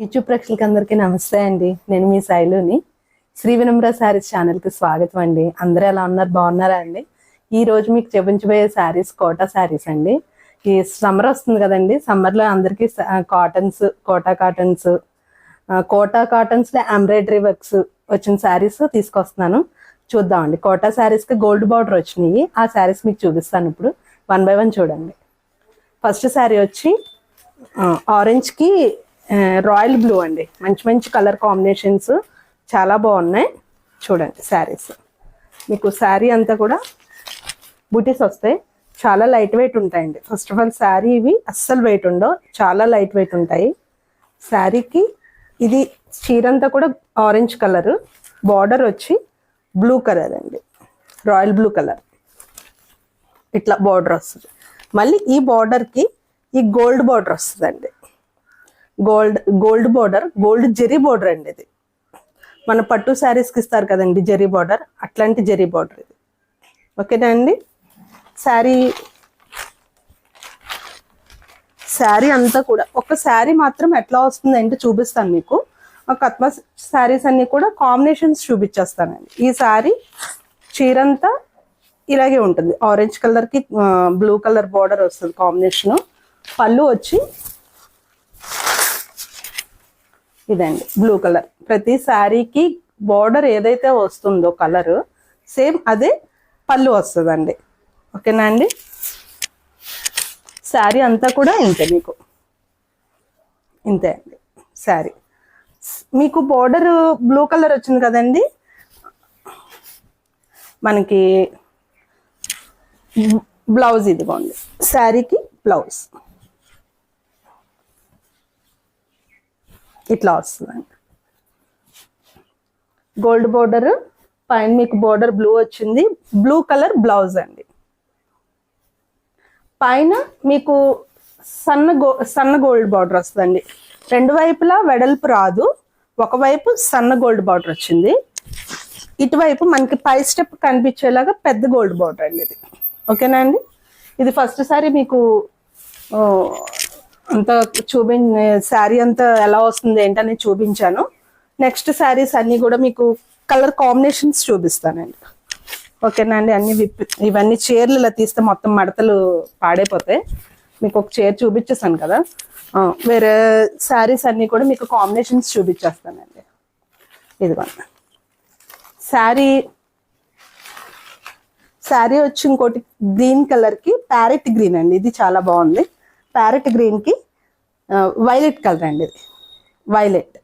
YouTube ప్రేక్షకులకి అందరికీ నమస్తే అండి. నేను మీ శైలుని. శ్రీ వినమ్ర శారీస్ ఛానల్కి స్వాగతం అండి. అందరూ ఎలా ఉన్నారు? బాగున్నారా అండి? ఈ రోజు మీకు చూపించబోయే శారీస్ కోటా శారీస్ అండి. ఈ సమ్మర్ వస్తుంది కదండి. సమ్మర్లో అందరికీ కాటన్స్ కోటా కాటన్స్ కోటా కాటన్స్లో ఎంబ్రాయిడరీ వర్క్స్ వచ్చిన శారీస్ తీసుకొస్తున్నాను. చూద్దామండి కోటా శారీస్కి గోల్డ్ బార్డర్ వచ్చినాయి. ఆ శారీస్ మీకు చూపిస్తాను ఇప్పుడు. వన్ బై వన్ చూడండి. ఫస్ట్ శారీ వచ్చి ఆరెంజ్కి రాయల్ బ్లూ అండి. మంచి మంచి కలర్ కాంబినేషన్స్ చాలా బాగున్నాయి. చూడండి శారీస్. మీకు శారీ అంతా కూడా బూటీస్ వస్తాయి. చాలా లైట్ వెయిట్ ఉంటాయండి. ఫస్ట్ ఆఫ్ ఆల్ శారీ ఇవి అస్సలు వెయిట్ ఉండవు. చాలా లైట్ వెయిట్ ఉంటాయి. శారీకి ఇది చీర అంతా కూడా ఆరెంజ్ కలర్. బార్డర్ వచ్చి బ్లూ కలర్ అండి. Royal blue colour. ఇట్లా బార్డర్ వస్తుంది. మళ్ళీ ఈ బార్డర్కి ఈ గోల్డ్ బార్డర్ వస్తుందండి. Gold gold border gold zari border అండి ఇది. మన పట్టు శారీస్కి ఇస్తారు కదండి జెరీ బార్డర్ అట్లాంటి జెరీ బార్డర్ ఇది. ఓకేనా అండి? శారీ శారీ అంతా కూడా ఒక శారీ మాత్రం ఎట్లా వస్తుందంటే చూపిస్తాను మీకు. ఆ కత్మ శారీస్ అన్నీ కూడా కాంబినేషన్స్ చూపించేస్తానండి. ఈ శారీ చీరంతా ఇలాగే ఉంటుంది. ఆరెంజ్ కలర్కి బ్లూ కలర్ బార్డర్ వస్తుంది కాంబినేషన్. పళ్ళు వచ్చి ఇదండి. బ్లూ కలర్ ప్రతి శారీకి బార్డర్ ఏదైతే వస్తుందో కలర్ సేమ్ అదే పళ్ళు వస్తుందండి. ఓకేనా అండి? శారీ అంతా కూడా ఇంతే మీకు. ఇంతే అండి. శారీ. మీకు బార్డర్ బ్లూ కలర్ వచ్చింది కదండి? మనకి బ్లౌజ్ ఇదిగోండి. శారీకి బ్లౌజ్ ఇట్లా వస్తుందండి గోల్డ్ బోర్డర్ పైన మీకు బోర్డర్ బ్లూ వచ్చింది. బ్లూ కలర్ బ్లౌజ్ అండి. పైన మీకు సన్న గో సన్న గోల్డ్ బార్డర్ వస్తుందండి. రెండు వైపులా వెడల్పు రాదు. ఒకవైపు సన్న గోల్డ్ బార్డర్ వచ్చింది. ఇటువైపు మనకి పై స్టెప్ కనిపించేలాగా పెద్ద గోల్డ్ బార్డర్ అండి ఇది. ఓకేనా అండి? ఇది ఫస్ట్ సారి మీకు అంత చూపి శారీ అంతా ఎలా వస్తుంది ఏంటని చూపించాను. నెక్స్ట్ శారీస్ అన్నీ కూడా మీకు కలర్ కాంబినేషన్స్ చూపిస్తానండి. ఓకేనా అండి? అన్ని విప్ ఇవన్నీ చీరలు ఇలా తీస్తే మొత్తం మడతలు పాడైపోతాయి. మీకు ఒక చీర చూపించేసాను కదా. వేరే శారీస్ అన్నీ కూడా మీకు కాంబినేషన్స్ చూపించేస్తానండి. ఇదిగోండి. శారీ శారీ వచ్చి ఇంకోటి గ్రీన్ కలర్కి ప్యారెట్ గ్రీన్ అండి. ఇది చాలా బాగుంది. ప్యారెట్ గ్రీన్కి వైలెట్ కలర్ అండి ఇది. వైలెట్.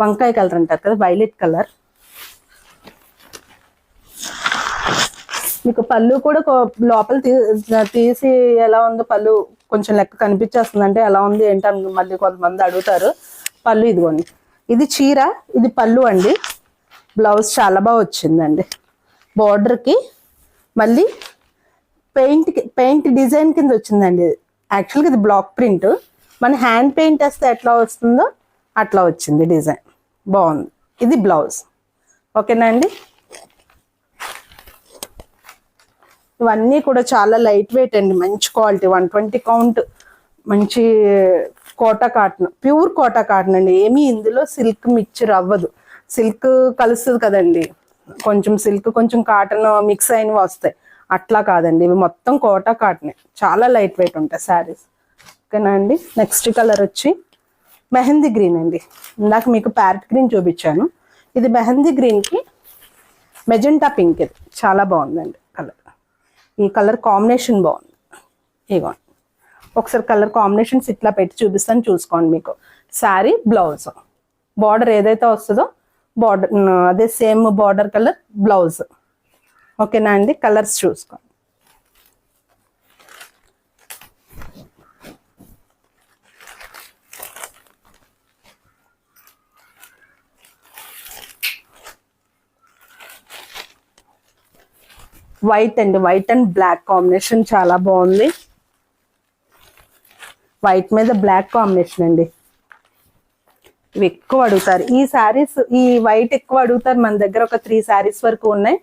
వంకాయ కలర్ అంటారు కదా వైలెట్ కలర్. మీకు పళ్ళు కూడా లోపల తీ- తీసి ఎలా ఉందో పళ్ళు కొంచెం లెక్క కనిపించేస్తుంది అంటే ఎలా ఉంది ఏంటని మళ్ళీ కొంతమంది అడుగుతారు. పళ్ళు ఇదిగోండి. ఇది చీర ఇది పళ్ళు అండి. బ్లౌజ్ చాలా బాగా వచ్చిందండి. బార్డర్కి మళ్ళీ పెయింట్ పెయింట్ డిజైన్ కింద వచ్చిందండి ఇది. యాక్చువల్గా ఇది బ్లాక్ ప్రింట్ మన హ్యాండ్ పెయింట్ వేస్తే ఎట్లా వస్తుందో అట్లా వచ్చింది డిజైన్ బాగుంది. ఇది బ్లౌజ్ ఓకేనా అండి? ఇవన్నీ కూడా చాలా లైట్ వెయిట్ అండి. మంచి క్వాలిటీ వన్ ట్వంటీ కౌంట్ మంచి Kota cotton pure Kota cotton అండి. ఏమీ ఇందులో సిల్క్ మిక్చర్ అవ్వదు సిల్క్ కలుస్తుంది కదండి. కొంచెం సిల్క్ కొంచెం కాటన్ మిక్స్ అయినవి వస్తాయి. అట్లా కాదండి. ఇవి మొత్తం కోటా కాటనే. చాలా లైట్ వెయిట్ ఉంటాయి శారీస్ ఓకేనా అండి? నెక్స్ట్ కలర్ వచ్చి మెహందీ గ్రీన్ అండి. ఇందాక మీకు ప్యారెట్ గ్రీన్ చూపించాను. ఇది మెహందీ గ్రీన్కి మెజెంటా పింక్ ఇది. చాలా బాగుందండి కలర్ ఈ కలర్ కాంబినేషన్ బాగుంది. ఇగోండి ఒకసారి కలర్ కాంబినేషన్స్ ఇట్లా పెట్టి చూపిస్తాను చూసుకోండి మీకు. శారీ బ్లౌజ్ బార్డర్ ఏదైతే వస్తుందో బార్డర్ అదే సేమ్ బార్డర్ కలర్ బ్లౌజ్ ఓకేనా అండి? కలర్స్ చూసుకోండి. వైట్ అండి. వైట్ అండ్ బ్లాక్ కాంబినేషన్ చాలా బాగుంది. వైట్ మీద బ్లాక్ కాంబినేషన్ అండి. ఇవి ఎక్కువ అడుగుతారు. ఈ శారీస్ ఈ వైట్ ఎక్కువ అడుగుతారు. మన దగ్గర ఒక త్రీ శారీస్ వరకు ఉన్నాయి.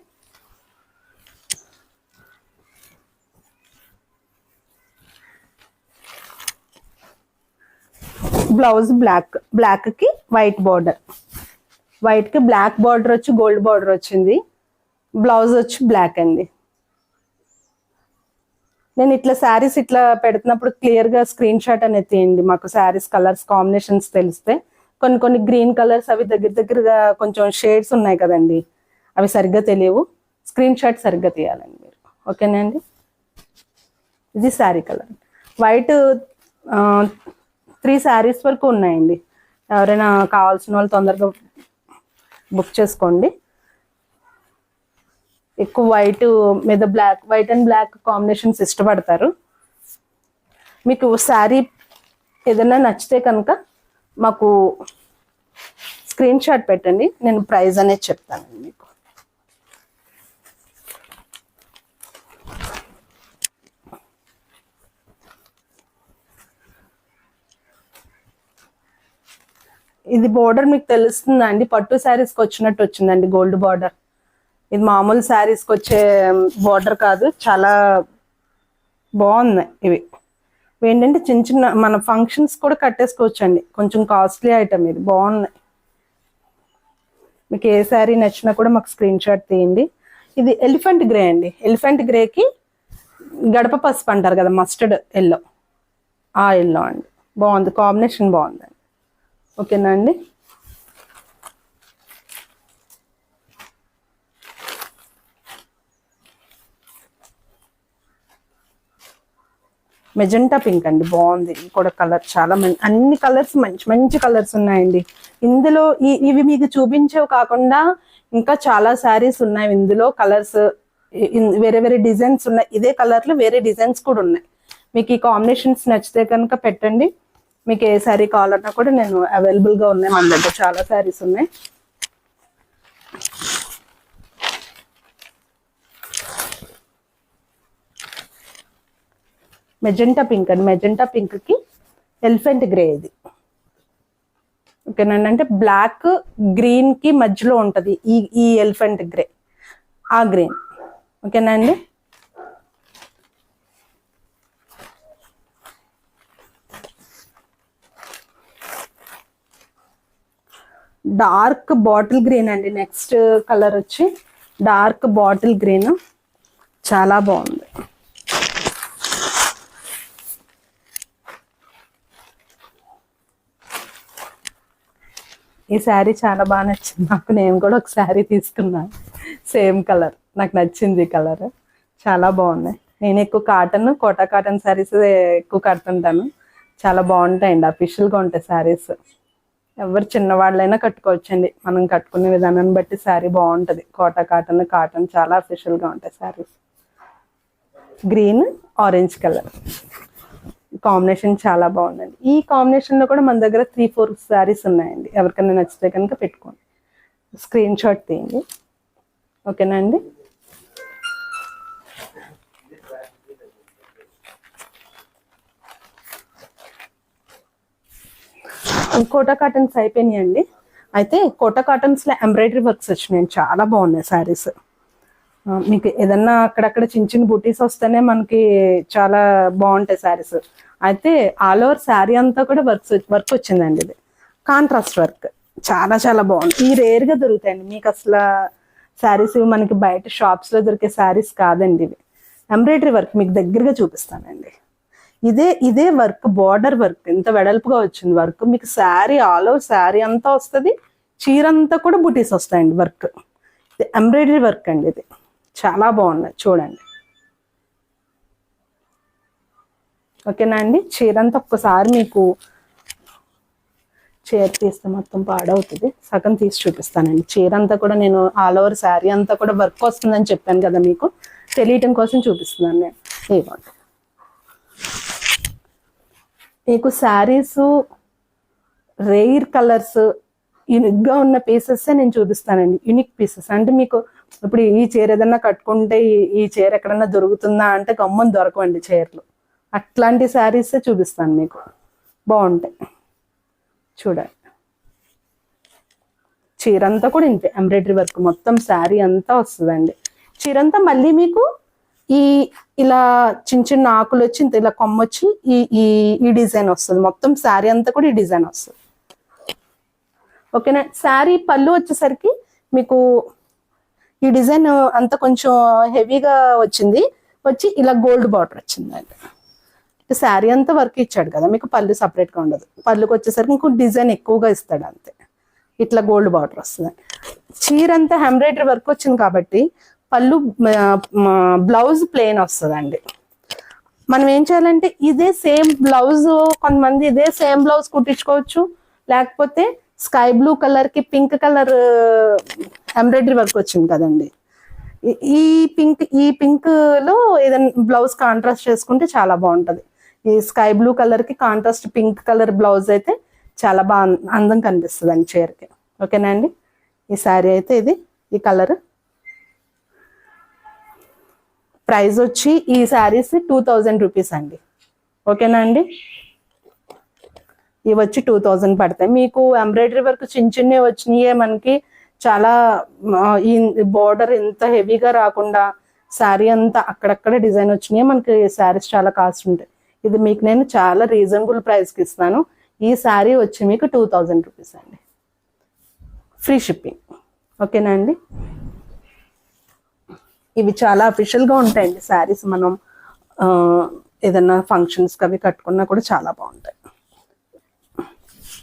బ్లౌజ్ బ్లాక్ బ్లాక్కి వైట్ బార్డర్ వైట్కి బ్లాక్ బార్డర్ వచ్చి గోల్డ్ బార్డర్ వచ్చింది. బ్లౌజ్ వచ్చి బ్లాక్ అండి. నేను ఇట్లా శారీస్ ఇట్లా పెడుతున్నప్పుడు క్లియర్గా స్క్రీన్ షాట్ అనేది తీయండి. మాకు శారీస్ కలర్స్ కాంబినేషన్స్ తెలిస్తే. కొన్ని కొన్ని గ్రీన్ కలర్స్ అవి దగ్గర దగ్గరగా కొంచెం షేడ్స్ ఉన్నాయి కదండి. అవి సరిగ్గా తెలియవు. స్క్రీన్ షాట్ సరిగ్గా తీయాలండి మీరు. ఓకేనా అండి? ఇది sari colour white three saris వరకు ఉన్నాయండి. ఎవరైనా కావాల్సిన వాళ్ళు తొందరగా బుక్ చేసుకోండి. ఎక్కువ వైట్ మీద black white and black combinations ఇష్టపడతారు. మీకు శారీ ఏదైనా నచ్చితే కనుక మాకు స్క్రీన్ షాట్ పెట్టండి. నేను ప్రైస్ అనేది చెప్తానండి మీకు. ఇది బోర్డర్ మీకు తెలుస్తుందా అండి పట్టు శారీస్కి వచ్చినట్టు వచ్చిందండి గోల్డ్ బార్డర్ ఇది మామూలు శారీస్కి వచ్చే బార్డర్ కాదు. చాలా బాగున్నాయి ఇవి. ఇవి ఏంటంటే చిన్న చిన్న మన ఫంక్షన్స్ కూడా కట్టేసుకోవచ్చండి. కొంచెం కాస్ట్లీ ఐటమ్ ఇది. బాగున్నాయి. మీకు ఏ శారీ నచ్చినా కూడా మాకు స్క్రీన్ షాట్ తీయండి. ఇది ఎలిఫెంట్ గ్రే అండి. ఎలిఫెంట్ గ్రేకి గడప పసుపు అంటారు కదా మస్టర్డ్ ఎల్లో ఆ ఎల్లో అండి. బాగుంది. కాంబినేషన్ బాగుందండి. ఓకేనా అండి? మెజెంటా పింక్ అండి బాగుంది. ఇది కూడా కలర్ చాలా మంచి అన్ని కలర్స్ మంచి మంచి కలర్స్ ఉన్నాయండి. ఇందులో ఈ ఇవి మీకు చూపించేవి కాకుండా ఇంకా చాలా శారీస్ ఉన్నాయి. ఇందులో కలర్స్ వేరే వేరే డిజైన్స్ ఉన్నాయి. ఇదే కలర్లో వేరే డిజైన్స్ కూడా ఉన్నాయి. మీకు ఈ కాంబినేషన్స్ నచ్చితే కనుక పెట్టండి. మీకు ఏ శారీ కావాలన్నా కూడా నేను అవైలబుల్గా ఉన్నాయి మన దగ్గర. చాలా శారీస్ ఉన్నాయి. మెజెంటా పింక్ అండి. మెజెంటా పింక్కి ఎలిఫెంట్ గ్రే ఇది. ఓకేనండి. అంటే బ్లాక్ గ్రీన్కి మధ్యలో ఉంటుంది ఈ ఈ ఎలిఫెంట్ గ్రే ఆ గ్రీన్ ఓకేనా డార్క్ బాటిల్ గ్రీన్ అండి. నెక్స్ట్ కలర్ వచ్చి డార్క్ బాటిల్ గ్రీన్. చాలా బాగుంది. ఈ శారీ చాలా బాగా నచ్చింది. నాకు నేను కూడా ఒక శారీ తీసుకున్నాను సేమ్ కలర్. నాకు నచ్చింది ఈ కలర్. చాలా బాగున్నాయి నేను ఎక్కువ కాటన్ కోటా కాటన్ శారీస్ ఎక్కువ కడుతుంటాను. చాలా బాగుంటాయండి. అఫీషియల్గా ఉంటాయి శారీస్. ఎవరు చిన్నవాళ్ళైనా కట్టుకోవచ్చండి. మనం కట్టుకునే విధానాన్ని బట్టి శారీ బాగుంటుంది. కోటా కాటన్ కాటన్ చాలా అఫీషియల్గా ఉంటాయి saris. Green orange colour combination చాలా బాగుందండి. ఈ కాంబినేషన్లో కూడా మన దగ్గర త్రీ ఫోర్ శారీస్ ఉన్నాయండి. ఎవరికైనా నచ్చితే కనుక పెట్టుకోండి. స్క్రీన్ షాట్ తీయండి ఓకేనా అండి? కోటా కాటన్స్ అయిపోయినాయండి. అయితే కోటా కాటన్స్లో ఎంబ్రాయిడరీ వర్క్స్ వచ్చినాయి. చాలా బాగున్నాయి శారీస్ మీకు ఏదన్నా అక్కడక్కడ చిన్న చిన్న బుటీస్ వస్తేనే మనకి చాలా బాగుంటాయి శారీస్ అయితే ఆల్ ఓవర్ శారీ అంతా కూడా వర్క్స్ వర్క్ వచ్చిందండి ఇది. Contrast work. చాలా చాలా బాగుంది. ఈ రేర్గా దొరుకుతాయండి. మీకు అసలు శారీస్ మనకి బయట షాప్స్లో దొరికే శారీస్ కాదండి ఇవి. ఎంబ్రాయిడరీ వర్క్ మీకు దగ్గరగా చూపిస్తానండి. ఇదే ఇదే వర్క్ బార్డర్ వర్క్. ఇంత వెడల్పుగా వచ్చింది వర్క్. మీకు శారీ ఆల్ ఓవర్ శారీ అంతా వస్తుంది. చీర అంతా కూడా బుటీస్ వస్తాయండి వర్క్. ఇది ఎంబ్రాయిడరీ వర్క్ అండి ఇది. చాలా బాగున్నది చూడండి. ఓకేనా అండి? చీర అంతా ఒక్కసారి మీకు చీర తీస్తే మొత్తం పాడవుతుంది. సగం తీసి చూపిస్తానండి. చీర అంతా కూడా నేను ఆల్ ఓవర్ శారీ అంతా కూడా వర్క్ వస్తుందని చెప్పాను కదా మీకు. తెలియటం కోసం చూపిస్తున్నాను నేను. ఇవ్వండి మీకు శారీస్ రేర్ కలర్స్ యూనిక్గా ఉన్న పీసెస్ నేను చూపిస్తానండి. Unique pieces. అంటే మీకు ఇప్పుడు ఈ చీర ఏదన్నా కట్టుకుంటే ఈ- ఈ చీర ఎక్కడన్నా దొరుకుతుందా అంటే గమ్మని దొరకవండి చీరలు. అట్లాంటి శారీసే చూపిస్తాను మీకు. బాగుంటాయి. చూడండి. చీర అంతా కూడా ఇంతే. ఎంబ్రాయిడరీ వర్క్ మొత్తం శారీ అంతా వస్తుందండి. చీర అంతా మళ్ళీ మీకు ఈ ఇలా చిన్న చిన్న ఆకులు వచ్చి ఇంత ఇలా కొమ్మ వచ్చి ఈ ఈ ఈ డిజైన్ వస్తుంది. మొత్తం శారీ అంతా కూడా ఈ డిజైన్ వస్తుంది. ఓకేనా? శారీ పళ్ళు వచ్చేసరికి మీకు ఈ డిజైన్ అంతా కొంచెం హెవీగా వచ్చింది. వచ్చి ఇలా గోల్డ్ బార్డర్ వచ్చిందండి. శారీ అంతా వర్క్ ఇచ్చాడు కదా మీకు పళ్ళు సపరేట్గా గా ఉండదు. పళ్ళుకి వచ్చేసరికి ఇంకో డిజైన్ ఎక్కువగా ఇస్తాడు అంతే. ఇట్లా గోల్డ్ బార్డర్ వస్తుంది. చీర అంతా ఎంబ్రాయిడరీ వర్క్ వచ్చింది కాబట్టి పళ్ళు బ్లౌజ్ ప్లెయిన్ వస్తుందండి. మనం ఏం చేయాలంటే ఇదే సేమ్ బ్లౌజ్ కొంతమంది ఇదే సేమ్ బ్లౌజ్ కుట్టించుకోవచ్చు. లేకపోతే స్కై బ్లూ కలర్కి పింక్ కలర్ ఎంబ్రాయిడరీ వర్క్ వచ్చింది కదండి. ఈ- పింక్ ఈ పింక్లో ఏదైనా బ్లౌజ్ కాంట్రాస్ట్ చేసుకుంటే చాలా బాగుంటది. ఈ స్కై బ్లూ కలర్కి కాంట్రాస్ట్ పింక్ కలర్ బ్లౌజ్ అయితే చాలా బాగా అందం కనిపిస్తుంది అండి చీరకి. ఓకేనా అండి? ఈ శారీ అయితే ఇది ఈ కలర్. ప్రైస్ వచ్చి ఈ శారీస్ టూ థౌజండ్ రూపీస్ అండి. ఓకేనా అండి? ఇవి వచ్చి టూ థౌజండ్ పడతాయి. మీకు ఎంబ్రాయిడరీ వర్క్ చిన్న చిన్నవి వచ్చినాయే మనకి చాలా ఈ బోర్డర్ ఎంత హెవీగా రాకుండా శారీ అంతా అక్కడక్కడ డిజైన్ వచ్చినాయి మనకి శారీస్ చాలా కాస్ట్ ఉంటాయి. ఇది మీకు నేను చాలా రీజనబుల్ ప్రైస్కి ఇస్తాను. ఈ శారీ వచ్చి మీకు టూ థౌజండ్ రూపీస్ అండి. Free shipping. ఓకేనా అండి? ఇవి చాలా అఫీషియల్గా ఉంటాయండి. శారీస్ మనం ఏదన్నా ఏదైనా ఫంక్షన్స్కి అవి కట్టుకున్నా కూడా చాలా బాగుంటాయి.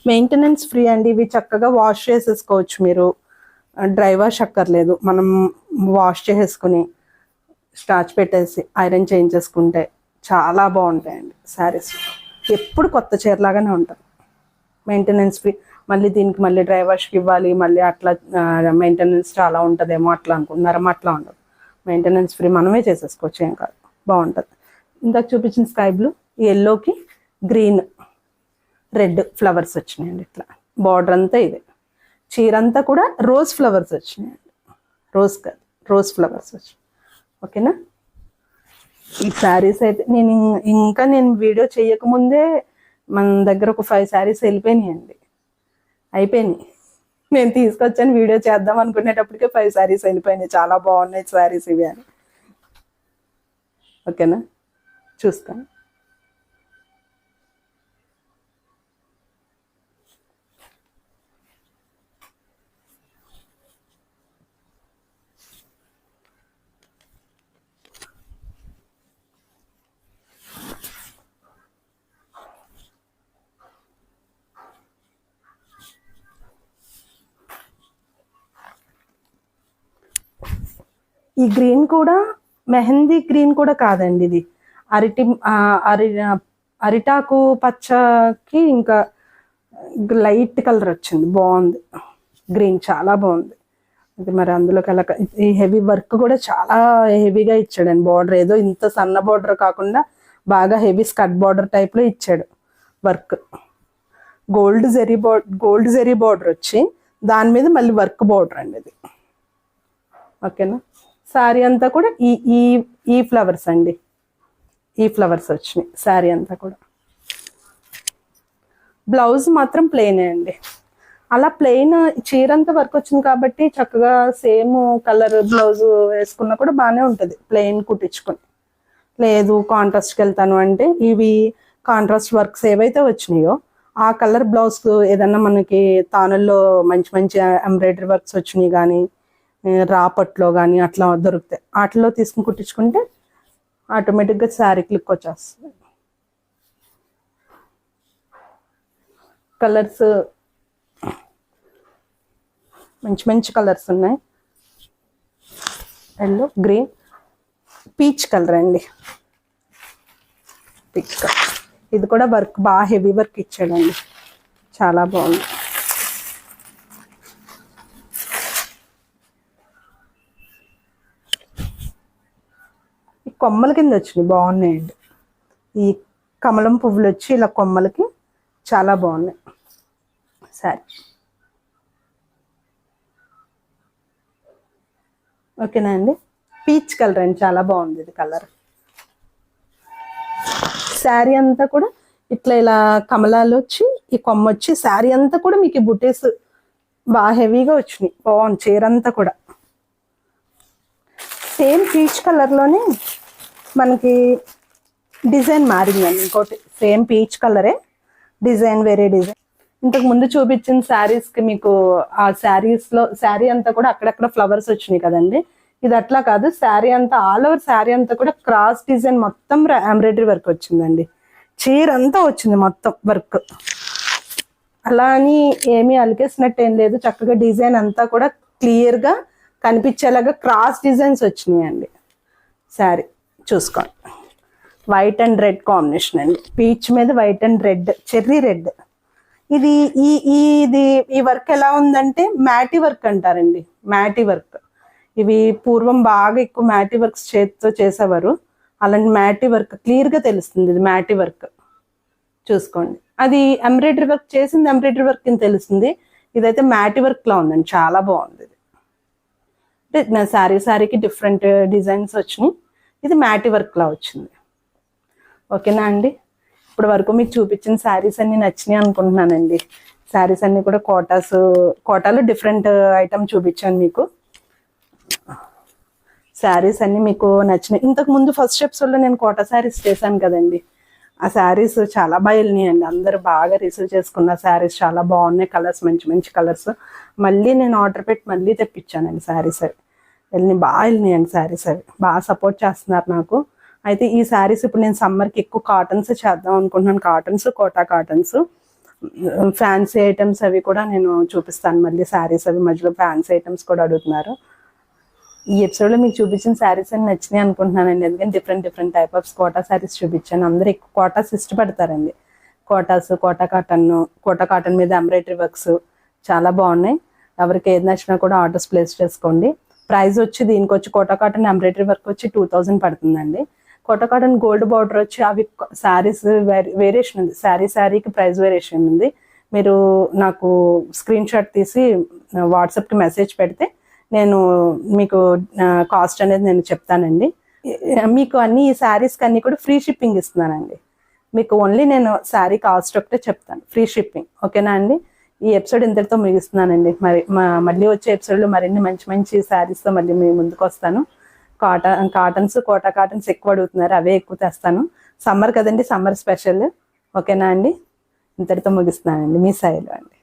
మెయింటెనెన్స్ ఫ్రీ అండి. ఇవి చక్కగా వాష్ చేసేసుకోవచ్చు మీరు. డ్రై వాష్ అక్కర్లేదు. మనం వాష్ చేసేసుకుని స్టార్చ్ పెట్టేసి ఐరన్ చేయించేసుకుంటే చాలా బాగుంటాయండి శారీస్ ఎప్పుడు కొత్త చీరలాగానే ఉంటుంది మెయింటెనెన్స్ ఫ్రీ మళ్ళీ దీనికి మళ్ళీ డ్రై వాష్కి ఇవ్వాలి. మళ్ళీ అట్లా మెయింటెనెన్స్ చాలా ఉంటుందేమో అట్లా అనుకుంటున్నారేమో అట్లా ఉండదు. మెయింటెనెన్స్ ఫ్రీ మనమే చేసేసుకోవచ్చు ఏం కాదు. బాగుంటుంది. ఇందాక చూపించిన స్కై బ్లూ ఎల్లోకి గ్రీన్ రెడ్ ఫ్లవర్స్ వచ్చినాయండి ఇట్లా. బార్డర్ అంతా ఇదే. చీర అంతా కూడా రోజ్ ఫ్లవర్స్ వచ్చినాయండి. రోజ్ కాదు రోజ్ ఫ్లవర్స్ వచ్చి ఓకేనా? ఈ శారీస్ అయితే నేను ఇం- ఇంకా నేను వీడియో చేయకముందే మన దగ్గర ఒక ఫైవ్ శారీస్ వెళ్ళిపోయినాయండి. అయిపోయినాయి. నేను తీసుకొచ్చాను వీడియో చేద్దాం అనుకునేటప్పటికే ఫైవ్ శారీస్ వెళ్ళిపోయినాయి. చాలా బాగున్నాయి శారీస్ ఇవి అని. ఓకేనా? చూస్తాను. ఈ గ్రీన్ కూడా మెహందీ గ్రీన్ కూడా కాదండి ఇది. అరటి అరి అరిటాకు పచ్చకి ఇంకా లైట్ కలర్ వచ్చింది. బాగుంది. గ్రీన్ చాలా బాగుంది. అది మరి అందులోకి ఈ హెవీ వర్క్ కూడా చాలా హెవీగా ఇచ్చాడండి. బార్డర్ ఏదో ఇంత సన్న బార్డర్ కాకుండా బాగా హెవీ స్కట్ బార్డర్ టైప్లో ఇచ్చాడు work. Gold zari border gold zari border వచ్చి దాని మీద మళ్ళీ వర్క్ బార్డర్ అండి ఇది ఓకేనా? శారీ అంతా కూడా ఈ ఈ ఈ ఫ్లవర్స్ అండి. ఈ ఫ్లవర్స్ వచ్చినాయి శారీ అంతా కూడా. బ్లౌజ్ మాత్రం ప్లెయినే అండి. అలా ప్లెయిన్ చీర అంతా వర్క్ వచ్చింది కాబట్టి చక్కగా సేమ్ కలర్ బ్లౌజ్ వేసుకున్నా కూడా బాగానే ఉంటుంది ప్లెయిన్ కుట్టించుకొని. లేదు కాంట్రాస్ట్కి వెళ్తాను అంటే ఇవి కాంట్రాస్ట్ వర్క్స్ ఏవైతే వచ్చినాయో ఆ కలర్ బ్లౌజ్ ఏదన్నా మనకి తానుల్లో మంచి మంచి ఎంబ్రాయిడరీ వర్క్స్ వచ్చినాయి కానీ రాపట్లో కానీ అట్లా దొరుకుతాయి. వాటిలో తీసుకుని కుట్టించుకుంటే ఆటోమేటిక్గా శారీ క్లిక్ వచ్చేస్తుంది. కలర్స్ మంచి మంచి కలర్స్ ఉన్నాయి. ఎల్లో గ్రీన్ పీచ్ కలర్ అండి. పీచ్ కలర్ ఇది కూడా వర్క్ బాగా హెవీ వర్క్ ఇచ్చాడండి. చాలా బాగుంది. కొమ్మల కింద వచ్చినాయి బాగున్నాయండి ఈ కమలం పువ్వులు వచ్చి ఇలా కొమ్మలకి చాలా బాగున్నాయి. సరే. ఓకేనా అండి? పీచ్ కలర్ అండి చాలా బాగుంది ఇది కలర్. శారీ అంతా కూడా ఇట్లా ఇలా కమలాలు వచ్చి ఈ కొమ్మ వచ్చి శారీ అంతా కూడా మీకు బుటేస్ బాగా హెవీగా వచ్చినాయి బాగుంది చీర అంతా కూడా. సేమ్ పీచ్ కలర్లోనే మనకి డిజైన్ మారిందండి ఇంకోటి సేమ్ పీచ్ కలరే డిజైన్ వేరే డిజైన్. ఇంతకు ముందు చూపించిన శారీస్కి మీకు ఆ శారీస్లో శారీ అంతా కూడా అక్కడక్కడ ఫ్లవర్స్ వచ్చినాయి కదండి. ఇది అట్లా కాదు శారీ అంతా ఆల్ ఓవర్ శారీ అంతా కూడా క్రాస్ డిజైన్ మొత్తం ఎంబ్రాయిడరీ వర్క్ వచ్చిందండి. చీర అంతా వచ్చింది మొత్తం వర్క్. అలా అని ఏమీ అలికేసినట్టు ఏం లేదు చక్కగా డిజైన్ అంతా కూడా క్లియర్గా కనిపించేలాగా క్రాస్ డిజైన్స్ వచ్చినాయండి. శారీ. చూసుకోండి. వైట్ అండ్ రెడ్ కాంబినేషన్ అండి. పీచ్ మీద white and red cherry red ఇది ఈ ఇది ఈ వర్క్ ఎలా ఉందంటే మ్యాటి వర్క్ అంటారండి. మ్యాటి వర్క్ ఇవి పూర్వం బాగా ఎక్కువ మ్యాటి వర్క్స్ చేతితో చేసేవారు. అలాంటి మ్యాటి వర్క్ క్లియర్గా తెలుస్తుంది ఇది మ్యాటి వర్క్ చూసుకోండి. అది ఎంబ్రాయిడరీ వర్క్ చేసింది ఎంబ్రాయిడరీ వర్క్ కింద తెలుస్తుంది. ఇదైతే మ్యాటి వర్క్లో ఉందండి. చాలా బాగుంది ఇది. అంటే నా శారీ శారీకి డిఫరెంట్ డిజైన్స్ వచ్చినాయి. ఇది మ్యాటి వర్క్లా వచ్చింది. ఓకేనా అండి? ఇప్పుడు వరకు మీకు చూపించిన శారీస్ అన్ని నచ్చినాయి అనుకుంటున్నానండి. శారీస్ అన్ని కూడా కోటాస్ కోటాలో డిఫరెంట్ ఐటమ్ చూపించాను మీకు. శారీస్ అన్ని మీకు నచ్చినాయి. ఇంతకు ముందు ఫస్ట్ స్టెప్స్లో నేను కోటా శారీస్ చేశాను కదండి. ఆ శారీస్ చాలా బాగా వెళ్ళినాయండి. అందరు బాగా రిసీవ్ చేసుకున్న శారీస్ చాలా బాగున్నాయి. కలర్స్ మంచి మంచి కలర్స్. మళ్ళీ నేను ఆర్డర్ పెట్టి మళ్ళీ తెప్పించానండి శారీస్. అవి వెళ్ళి బాగా వెళ్ళినాయండి శారీస్ అవి. బాగా సపోర్ట్ చేస్తున్నారు నాకు. అయితే ఈ శారీస్ ఇప్పుడు నేను సమ్మర్కి ఎక్కువ కాటన్స్ చేద్దాం అనుకుంటున్నాను. Cottons Kota cottons fancy items అవి కూడా నేను చూపిస్తాను మళ్ళీ శారీస్ అవి మధ్యలో. ఫ్యాన్సీ ఐటమ్స్ కూడా అడుగుతున్నారు. ఈ ఎపిసోడ్లో మీకు చూపించిన శారీస్ అని నచ్చినాయి అనుకుంటున్నానండి. ఎందుకంటే different different type of Kota saris చూపించాను. అందరూ ఎక్కువ కోటాస్ ఇష్టపడతారండి. కోటాస్ కోటా కాటన్ కోటా కాటన్ మీద ఎంబ్రాయిడరీ వర్క్స్ చాలా బాగున్నాయి. ఎవరికి ఏది నచ్చినా కూడా ఆర్డర్స్ ప్లేస్ చేసుకోండి. ప్రైస్ వచ్చి దీనికి వచ్చి కోటా కాటన్ ఎంబ్రాయిడరీ వర్క్ వచ్చి టూ థౌజండ్ పడుతుందండి. కోటా కాటన్ గోల్డ్ బార్డర్ వచ్చి అవి శారీస్ వేరియేషన్ ఉంది. శారీ శారీకి ప్రైస్ వేరియేషన్ ఉంది. మీరు నాకు స్క్రీన్ షాట్ తీసి వాట్సాప్కి మెసేజ్ పెడితే నేను మీకు కాస్ట్ అనేది నేను చెప్తానండి. మీకు అన్ని ఈ శారీస్కి అన్ని కూడా ఫ్రీ షిప్పింగ్ ఇస్తున్నానండి. మీకు ఓన్లీ నేను శారీ కాస్ట్ ఒకటే చెప్తాను. Free shipping. ఓకేనా అండి? ఈ ఎపిసోడ్ ఇంతటితో ముగిస్తున్నానండి. మరి మా- మళ్ళీ వచ్చే ఎపిసోడ్లో మరిన్ని మంచి మంచి శారీస్తో మళ్ళీ మీ ముందుకు వస్తాను. కాటన్ కాటన్స్ కోటా కాటన్స్ ఎక్కువ అడుగుతున్నారు. అవే ఎక్కువ తెస్తాను. సమ్మర్ కదండి సమ్మర్ స్పెషల్. ఓకేనా అండి? ఇంతటితో ముగిస్తున్నానండి. మీ సైలో అండి.